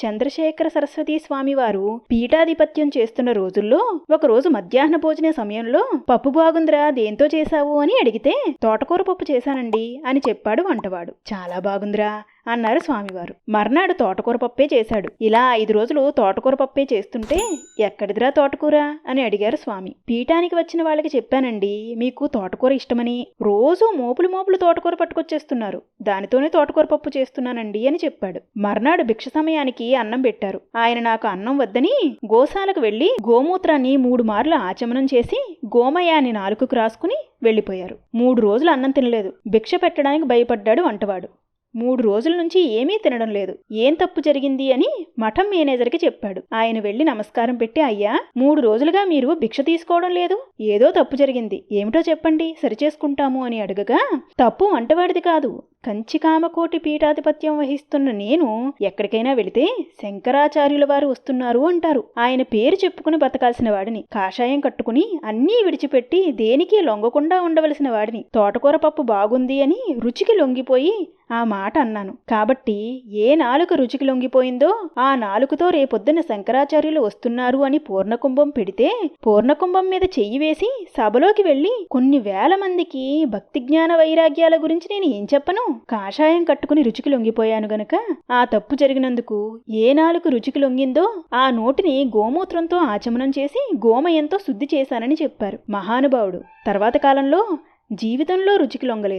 చంద్రశేఖర సరస్వతి స్వామివారు పీఠాధిపత్యం చేస్తున్న రోజుల్లో ఒకరోజు మధ్యాహ్న భోజన సమయంలో పప్పు బాగుందిరా దేంతో చేశావు? అని అడిగితే తోటకూర పప్పు చేశానండి అని చెప్పాడు వంటవాడు. చాలా బాగుందిరా అన్నారు స్వామివారు. మర్నాడు తోటకూర పప్పే చేశాడు. ఇలా ఐదు రోజులు తోటకూర పప్పే చేస్తుంటే ఎక్కడిదిరా తోటకూర అని అడిగారు స్వామి. పీఠానికి వచ్చిన వాళ్ళకి చెప్పానండి మీకు తోటకూర ఇష్టమని. రోజు మోపులు మోపులు తోటకూర పట్టుకొచ్చేస్తున్నారు. దానితోనే తోటకూర పప్పు చేస్తున్నానండి అని చెప్పాడు. మర్నాడు భిక్ష సమయానికి అన్నం పెట్టారు. ఆయన నాకు అన్నం వద్దని గోశాలకు వెళ్ళి గోమూత్రాన్ని మూడు మార్లు ఆచమనం చేసి గోమయాన్ని నాలుకకు రాసుకుని వెళ్ళిపోయారు. మూడు రోజులు అన్నం తినలేదు. భిక్ష పెట్టడానికి భయపడ్డాడు వంటవాడు. మూడు రోజుల నుంచి ఏమీ తినడం లేదు. ఏం తప్పు జరిగింది అని మఠం మేనేజర్కి చెప్పాడు. ఆయన వెళ్ళి నమస్కారం పెట్టి అయ్యా మూడు రోజులుగా మీరు భిక్ష తీసుకోవడం లేదు. ఏదో తప్పు జరిగింది. ఏమిటో చెప్పండి. సరిచేసుకుంటాము అని అడగగా తప్పు వంటవాడిది కాదు. కంచికామకోటి పీఠాధిపత్యం వహిస్తున్న నేను ఎక్కడికైనా వెళితే శంకరాచార్యుల వారు వస్తున్నారు అంటారు. ఆయన పేరు చెప్పుకుని బతకాల్సిన వాడిని. కాషాయం కట్టుకుని అన్నీ విడిచిపెట్టి దేనికి లొంగకుండా ఉండవలసిన వాడిని. తోటకూర పప్పు బాగుంది అని రుచికి లొంగిపోయి ఆ మాట అన్నాను. కాబట్టి ఏ నాలుక రుచికి లొంగిపోయిందో ఆ నాలుకతో రేపొద్దున శంకరాచార్యులు వస్తున్నారు అని పూర్ణకుంభం పెడితే పూర్ణకుంభం మీద చెయ్యి వేసి సభలోకి వెళ్ళి కొన్ని వేల మందికి భక్తి జ్ఞాన వైరాగ్యాల గురించి నేను ఏం చెప్పను? కాషాయం కట్టుకుని రుచికి లొంగిపోయాను గనక. ఆ తప్పు జరిగినందుకు ఏ నాలుక రుచికి లొంగిందో ఆ నోటిని గోమూత్రంతో ఆచమనం చేసి గోమయంతో శుద్ధి చేశానని చెప్పారు మహానుభావుడు. తర్వాత కాలంలో జీవితంలో రుచికి లొంగలేదు.